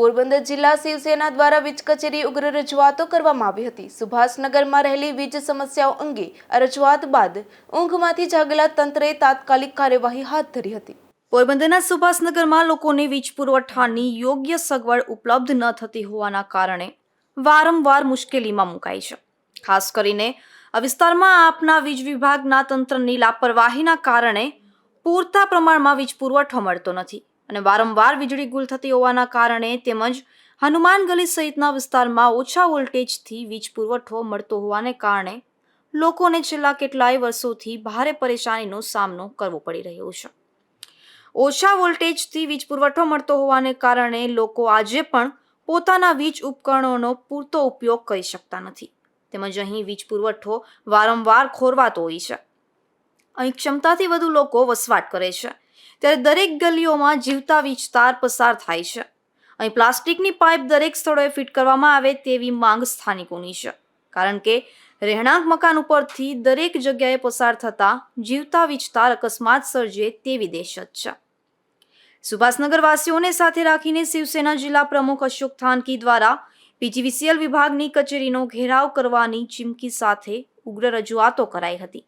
પોરબંદર જિલ્લા શિવસેના દ્વારા વીજ કચેરી ઉગ્ર રજૂઆતો કરવામાં આવી હતી. સુભાષનગરમાં રહેલી વીજ સમસ્યાઓ અંગે રજૂઆત બાદ ઊંઘમાંથી જાગેલા તંત્રએ તાત્કાલિક કાર્યવાહી હાથ ધરી હતી. પોરબંદરના સુભાષનગરમાં લોકોને વીજ પુરવઠાની યોગ્ય સગવડ ઉપલબ્ધ ન થતી હોવાના કારણે વારંવાર મુશ્કેલીમાં મુકાય છે. ખાસ કરીને આ વિસ્તારમાં આપના વીજ વિભાગના તંત્રની લાપરવાહીના કારણે પૂરતા પ્રમાણમાં વીજ પુરવઠો મળતો નથી. અને વારંવાર વીજળી ગુલ થતી હોવાના કારણે તેમજ હનુમાન ગલી સહિતના વિસ્તારમાં ઓછા વોલ્ટેજથી વીજ પુરવઠો મળતો હોવાને કારણે લોકોને છેલ્લા કેટલાય વર્ષોથી ભારે પરેશાનીનો સામનો કરવો પડી રહ્યો છે. ઓછા વોલ્ટેજથી વીજ પુરવઠો મળતો હોવાને કારણે લોકો આજે પણ પોતાના વીજ ઉપકરણોનો પૂરતો ઉપયોગ કરી શકતા નથી. તેમજ અહીં વીજ પુરવઠો વારંવાર ખોરવાતો હોય છે. અહીં ક્ષમતાથી વધુ લોકો વસવાટ કરે છે. ત્યારે દરેક ગલીઓમાં જીવતા વીજ પસાર થાય છે. અહીં પ્લાસ્ટિકની પાઇપ દરેક સ્થળોએ ફિટ કરવામાં આવે તેવી માંગ સ્થાનિકોની છે. કારણ કે રહેણાંક મકાન ઉપરથી દરેક જગ્યાએ પસાર થતા જીવતા વીજ અકસ્માત સર્જે તેવી દહેશત છે. સુભાષનગરવાસીઓને સાથે રાખીને શિવસેના જિલ્લા પ્રમુખ અશોક થાનકી દ્વારા પીજીવીસીએલ વિભાગની કચેરીનો ઘેરાવ કરવાની ચીમકી સાથે ઉગ્ર રજૂઆતો કરાઈ હતી.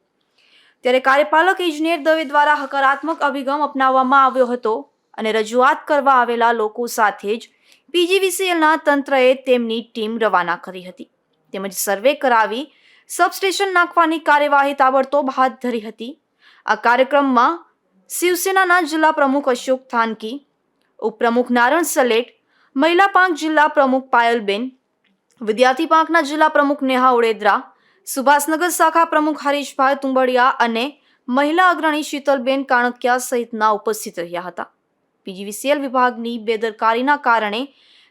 ત્યારે કાર્યપાલક ઇજનેર દવે દ્વારા હકારાત્મક અભિગમ અપનાવવામાં આવ્યો હતો અને રજૂઆત કરવા આવેલા લોકો સાથે જ પીજીવીસીએલના તંત્રએ તેમની ટીમ રવાના કરી હતી. તેમજ સર્વે કરાવી સબસ્ટેશન નાખવાની કાર્યવાહી તાબડતોબ હાથ ધરી હતી. આ કાર્યક્રમમાં શિવસેનાના જિલ્લા પ્રમુખ અશોક થાનકી, ઉપપ્રમુખ નારણ સલેટ, મહિલા પાંખ જિલ્લા પ્રમુખ પાયલબેન, વિદ્યાર્થી પાંખના જિલ્લા પ્રમુખ નેહા ઉડેદરા સુભાષનગર શાખા પ્રમુખ હરીશભાઈ તુંબડિયા અને મહિલા અગ્રણી શીતલબેન કાણકિયા સહિતના ઉપસ્થિત રહ્યા હતા. પીજીવીસીએલ વિભાગની બેદરકારીના કારણે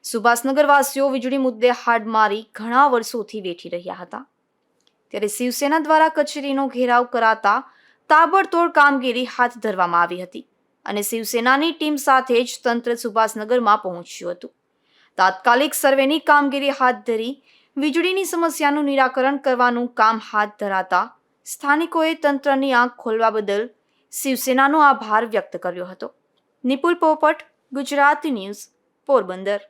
સુભાષનગરવાસીઓ વીજળી મુદ્દે હાડ મારી ઘણા વર્ષોથી વેઠી રહ્યા હતા. ત્યારે શિવસેના દ્વારા કચેરીનો ઘેરાવ કરાતા તાબડતોડ કામગીરી હાથ ધરવામાં આવી હતી અને શિવસેનાની ટીમ સાથે જ તંત્ર સુભાષનગરમાં પહોંચ્યું હતું. તાત્કાલિક સર્વેની કામગીરી હાથ ધરી વીજળીની સમસ્યાનું નિરાકરણ કરવાનું કામ હાથ ધરાતા સ્થાનિકોએ તંત્રની આંખ ખોલવા બદલ શિવસેનાનો આભાર વ્યક્ત કર્યો હતો. નિપુલ પોપટ, ગુજરાતી ન્યૂઝ, પોરબંદર.